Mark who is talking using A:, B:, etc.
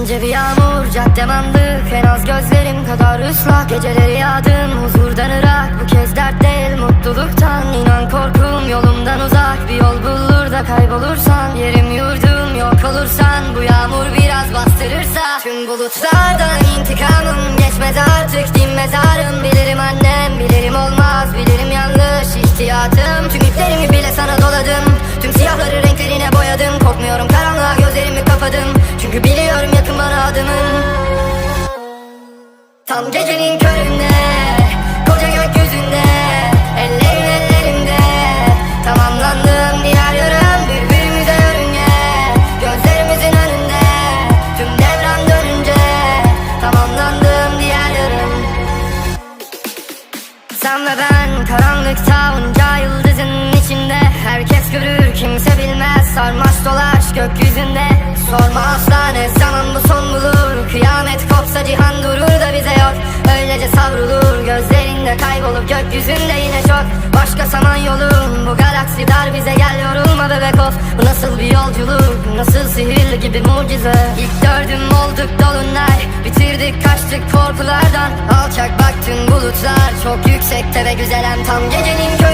A: İnce bir yağmur caddem andık En az gözlerim kadar ıslak. Geceleri yağdım huzurdan ırak. Bu kez dert değil mutluluktan. İnan korkum yolumdan uzak. Bir yol bulur da kaybolursan. Yerim yurdum yok olursan. Bu yağmur biraz bastırırsa. Tüm bulutlardan intikamım Geçmez artık. Din mezarım Bilirim annem. Bilirim olmaz Bilirim yanlış ihtiyatım. Tüm iplerimi bile sana doladım. Tüm siyahları renklerine boyadım. Korkmuyorum karanlığa gözlerimi kapadım. Çünkü biliyorum yakın ve ben karanlıkta onca yıldızın içinde. Herkes görür kimse bilmez. Sarmaş dolaş gökyüzünde. Sorma asla ne zaman bu son bulur. Kıyamet kopsa cihan durur da bize yok. Öylece savrulur gözlerinde kaybolup gökyüzünde yine çok. Başka saman yolum bu galaksi dar bize gel yorulma bebek of Bu nasıl bir yolculuk nasıl sihirli gibi mucize? İlk gördüm olduk dolunay bitirdik kaçtık korkulardan. Alçak bulutlar çok yüksekte ve güzelem tam gecenin gökyüzünde